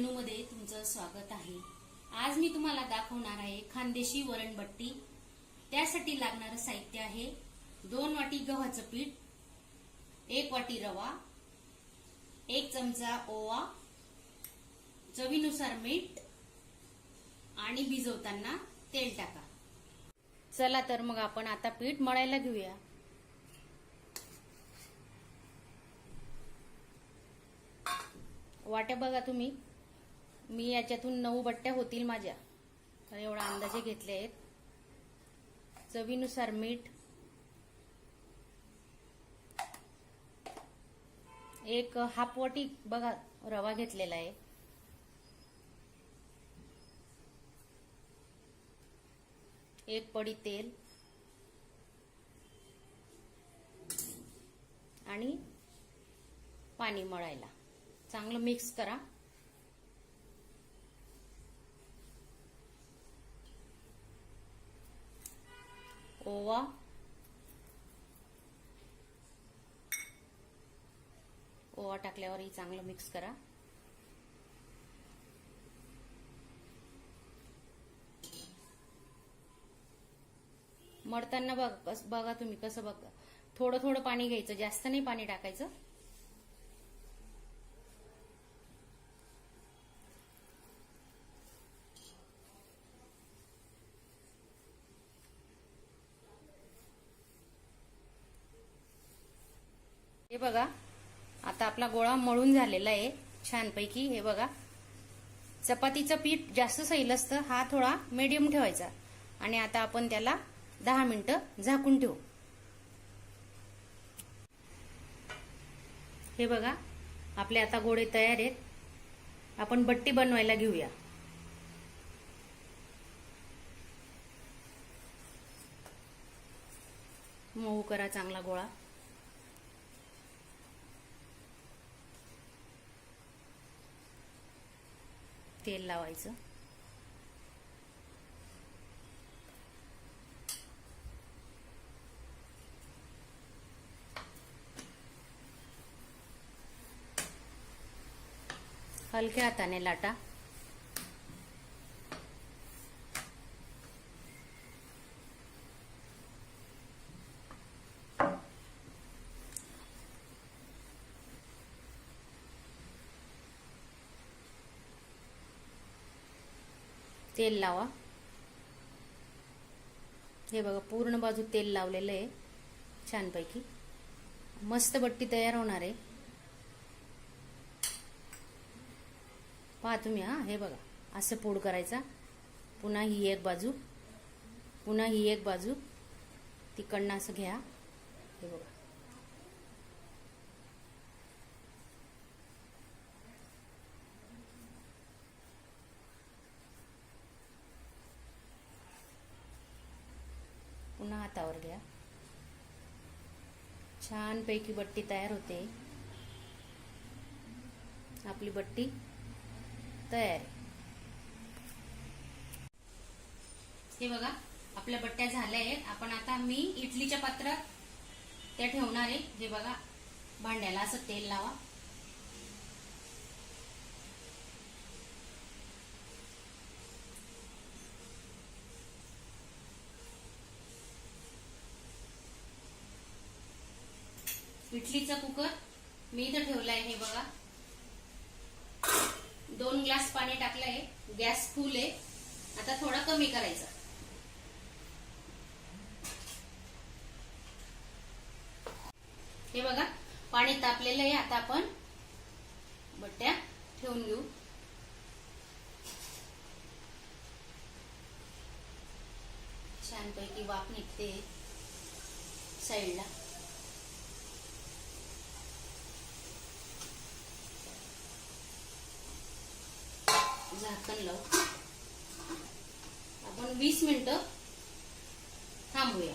रेणूमध्ये तुमचं स्वागत आहे. आज मी तुम्हाला दाखवणार आहे खानदेशी वरणबट्टी. त्यासाठी लागणारं साहित्य आहे दोन वाटी गव्हाचं पीठ एक वाटी रवा एक चमचा ओवा चवीनुसार मीठ आणि भिजवताना तेल टाका. चला तर मग आपण आता पीठ मळायला घेऊया. वाट्या बघा तुम्ही. मी याच्यातून नऊ बट्ट्या होतील माझ्या. तर एवढा अंदाजे घेतले आहेत. चवीनुसार मीठ. एक हाफ वाटी बघा रवा घेतलेला आहे. एक पडी तेल. आणि पाणी मळायला. चांगलं मिक्स करा. ओवा ओवा टाकल्यावर ही चांगलं मिक्स करा. मडताना बघ बघा तुम्ही कसं बघा थोडं थोडं पाणी घ्यायचं जास्त नाही पाणी टाकायचं. बघा. आता आपला गोळा मळून झालेला आहे. छानपैकी हे बघा. चपातीचं पीठ जास्त सैल असतं हा थोडा मीडियम ठेवायचा. आणि आता आपण त्याला दहा मिनिटं झाकून ठेवू. हे बघा आपले आता गोळे तयार आहेत. आपण बट्टी बनवायला घेऊया. मऊ करा चांगला गोळा. तेल लावायचं. हलक्या हाताने लाटा. तेल लावा. हे बघा पूर्ण बाजू तेल लावलेलं आहे छानपैकी. मस्त बट्टी तयार होणार आहे. पहा तुम्ही हा हे बघा असं पोड करायचा. पुन्हा ही एक बाजू पुन्हा ही एक बाजू. तिकडनं असं घ्या. हे बघा पुन्हा हातावर घ्या छानपैकी बट्टी तयार होते. आपली बट्टी तयार. हे बघा आपल्या बट्ट्या झाल्या आहेत. आपण आता मी इडलीच्या पात्रात त्या ठेवणार आहे. हे बघा भांड्याला असं तेल लावा. इडलीचा कुकर मी इथं ठेवलाय हे बघा. दोन ग्लास पाणी टाकलंय गॅस फुल आहे. आता थोडा कमी करायचा. हे बघा पाणी तापलेलं आहे. आता आपण बट्ट्या ठेवून घेऊ. छानपैकी वाफ निघते साईडला. झाकण लावू. आपण वीस मिनिटं थांबूया.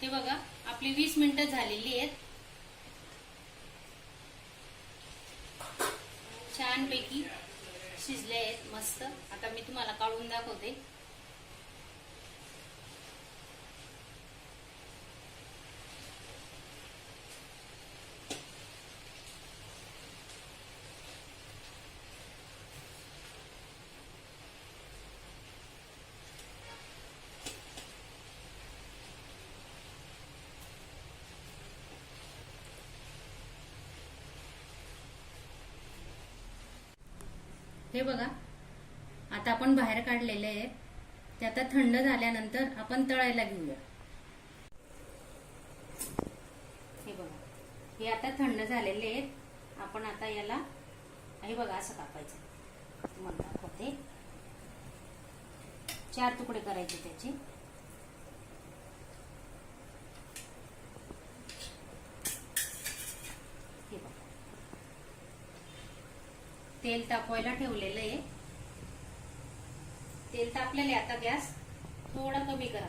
हे बघा आपली वीस मिनिटं झालेली आहेत. छानपैकी शिजले आहेत मस्त. आता मी तुम्हाला काढून दाखवते. हे बघा. आता आपण बाहेर काढलेले आहेत. ते आता थंड झाल्यानंतर आपण तळायला घेऊया. हे बघा. हे आता थंड झालेले आहेत. आपण आता याला हे बघा असं कापायचं. तुम्हाला दाखवते. चार तुकडे करायचे त्याचे हे बघा तेल तापवायला ठेवलेलं आहे. तेल तापलेले आता गॅस थोडा कमी करा.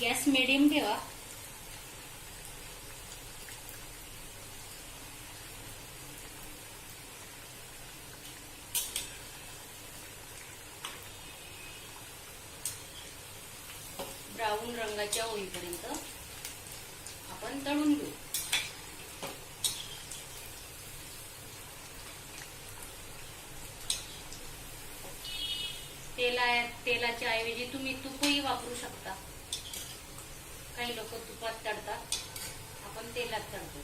गॅस मिडियम ठेवा. ब्राऊन रंगाच्या होईपर्यंत आपण तळून घेऊ. तेला तेलाच्या ऐवजी तुम्ही तूपही वापरू शकता. काही लोक तुपात तळतात आपण तेलात तळतो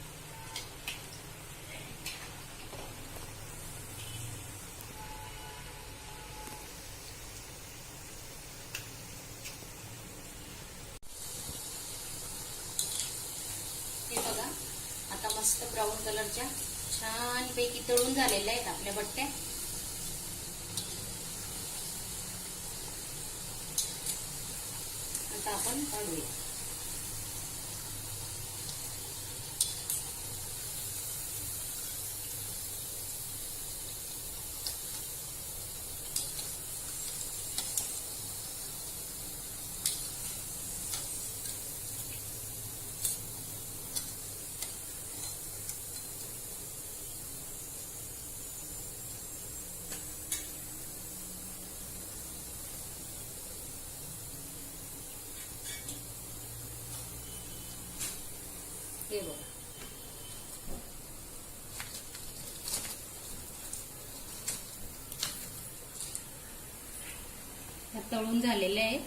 हे बघा आता मस्त ब्राऊन कलरच्या छान पैकी तळून झालेल्या आहेत आपल्या बट्ट्या. आता आपण काढूया. ह्या तळून झालेल्या आहेत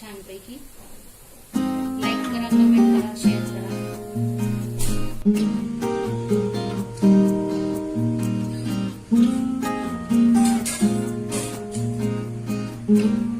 छानपैकी लाईक करा कमेंट करा शेअर करा thank mm -hmm. you